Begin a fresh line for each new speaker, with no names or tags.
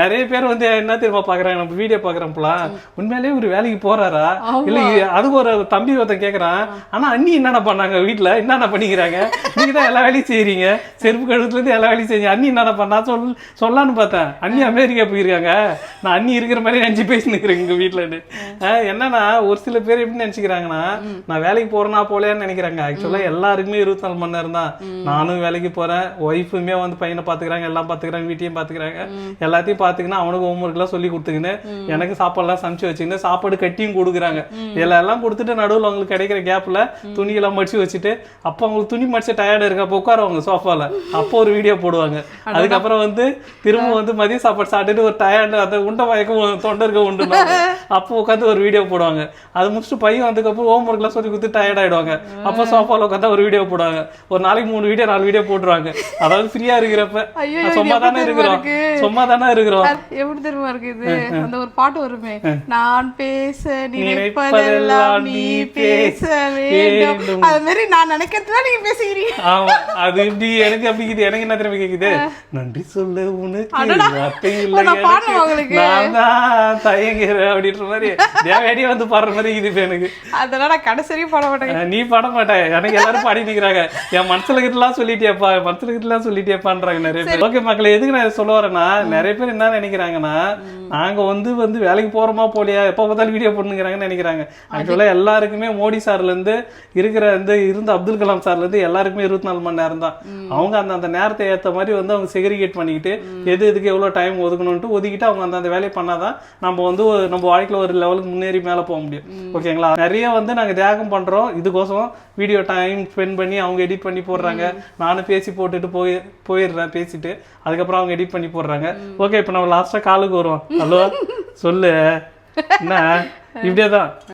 நிறைய பேர் வந்து என்ன தெரியுமா பாக்குறாங்க? நம்ம வீடியோ பாக்குறப்பலாம் உண்மையிலேயே ஒரு வேலைக்கு போறாரா? இல்ல அதுக்கு ஒரு தம்பி ஒருத்தன் கேக்குறான். ஆனா அண்ணி என்னென்ன பண்ணாங்க வீட்டுல என்னென்ன பண்ணிக்கிறாங்க? நீங்க தான் எல்லா வேலையும் செய்றீங்க. செருப்பு கழுத்துல இருந்து எல்லா வேலையும் செய்றீங்க. அண்ணி என்னென்ன பண்ணா? சொல் சொல்லலான்னு பார்த்தேன். அண்ணி அமெரிக்கா போயிருக்காங்க. நான் அண்ணி இருக்கிற மாதிரி நினைச்சு பேசினுக்கிறேன் எங்க வீட்டுலன்னு ஆஹ் என்னன்னா ஒரு சில பேர் எப்படி நினைச்சுக்கிறாங்கன்னா நான் வேலைக்கு போறேனா போலையான்னு நினைக்கிறாங்க. ஆக்சுவலா எல்லாருக்குமே இருபத்தி நாலு மணி நேரம் தான். நானும் வேலைக்கு போறேன். ஒய்ஃபுமே வந்து பையனை பாத்துக்கிறாங்க எல்லாம் பாத்துக்கிறாங்க வீட்டையும் பாத்துக்கிறாங்க. எல்லாத்தையும் பாத்துக்கின்னு அவனுக்கு ஹோம்ஒர்க் எல்லாம் சொல்லி கொடுத்துக்கின்னு எனக்கு சாப்பாடுலாம் சமைச்சு வச்சுக்கின்னு சாப்பாடு கட்டியும் கொடுக்குறாங்க. இதெல்லாம் எல்லாம் கொடுத்துட்டு நடுவுல அவங்களுக்கு கிடைக்கிற கேப்ல துணியெல்லாம் மடிச்சு வச்சுட்டு அப்போ அவங்களுக்கு துணி மடிச்ச டயர்டு இருக்கு அப்போ உட்காருவாங்க சோஃபால அப்போ ஒரு வீடியோ போடுவாங்க. அதுக்கப்புறம் வந்து திரும்ப வந்து மதிய சாப்பாடு சாப்பிட்டுட்டு ஒரு டயர்டு அந்த உண்டை மயக்கம் தொண்டை இருக்க உண்டு அப்போ உட்காந்து ஒரு வீடியோ போடுவாங்க. அது முடிச்சுட்டு பையன் வந்ததுக்கப்புறம் ஹோம் ஒர்க்லாம் சொல்லி கொடுத்து டயர்ட் ஆயிடுவாங்க. அப்போ சோஃபால உட்காந்து ஒரு வீடியோ போடுவாங்க. ஒரு நாளைக்கு மூணு வீடியோ நாலு வீடியோ போட்டுருவாங்க. அதாவது ஃப்ரீயா இருக்கிறப்ப. சும்மா தானே இருக்கிறோம்.
இருக்கு?
சும்மா தானே இருக்கிறோம்.
எப்படி தெரியுமா இருக்கு இது? அந்த ஒரு பாட்டு வருமே. நான் பேச
நினைப்பதெல்லாம்
நீ பேச வேண்டும். அது மாதிரி நான் நினைக்கிறதுலாம் நீங்க பேசுகிறீங்க.
ஆமா அது இப்படி எனக்கு அப்படி இருக்குது எனக்கு என்ன திரும்ப கேக்குது? நன்றி சொல்ல உனக்கு வார்த்தை இல்லை
நான்
தான் தயங்குறேன் அப்படின்ற மாதிரி தேவையாடி வந்து பாடுற மாதிரி இது இப்ப எனக்கு.
அதெல்லாம் நான் கடைசி வரையும் பாட மாட்டேன்.
அஹ் நீ பாட எனக்கு எல்லாரும் பாடி என் மனசுல கிட்டலாம் சொல்லிட்டியப்பா மனசுல கிட்டலாம் சொல்லிட்டியப்பான்றாங்க நிறைய பேர். ஓகே மக்களே எதுக்கு நான் இதை சொல்ல வரேன்னா நிறைய பேர் என்ன நினைக்கிறாங்கன்னா நாங்க வந்து வந்து வேலைக்கு போறோமா போலியா? எப்ப பார்த்தாலும் வீடியோ பண்ணுங்கிறாங்கன்னு நினைக்கிறாங்க. ஆக்சுவலா எல்லாருக்குமே மோடி சார்ல இருந்து இருக்கிற இந்த இருந்த அப்துல் கலாம் சார்ல இருந்து எல்லாருக்குமே இருபத்தி நாலு மணி நேரம் தான். அவங்க அந்த அந்த நேரத்தை ஏத்த மாதிரி வந்து அவங்க செக்ரிகேட் பண்ணிக்கிட்டு எது எதுக்கு எவ்வளவு டைம் ஒதுக்கணும்ட்டு ஒதுக்கிட்டு அவங்க அந்த அந்த வேலையை பண்ணாதான் நம்ம வந்து ஒரு- நம்ம வாழ்க்கையில ஒரு லெவலுக்கு முன்னேறி மேல போக முடியும். ஓகேங்களா? நிறைய வந்து நாங்க தியாகம் பண்றோம். இதுக்கோசம் வீடியோ டைம் ஸ்பெண்ட் பண்ணி அவங்க எடிட் பண்ணி போடுறாங்க. நானும் பேசி போட்டுட்டு போய் போயிடுறேன் பேசிட்டு. அதுக்கப்புறம் அவங்க எடிட் பண்ணி போடுறாங்க. ஓகே இப்போ நம்ம லாஸ்டா காலுக்கு வருவோம். ஹலோ? சொல்லு. என்ன? இப்படியே தான்.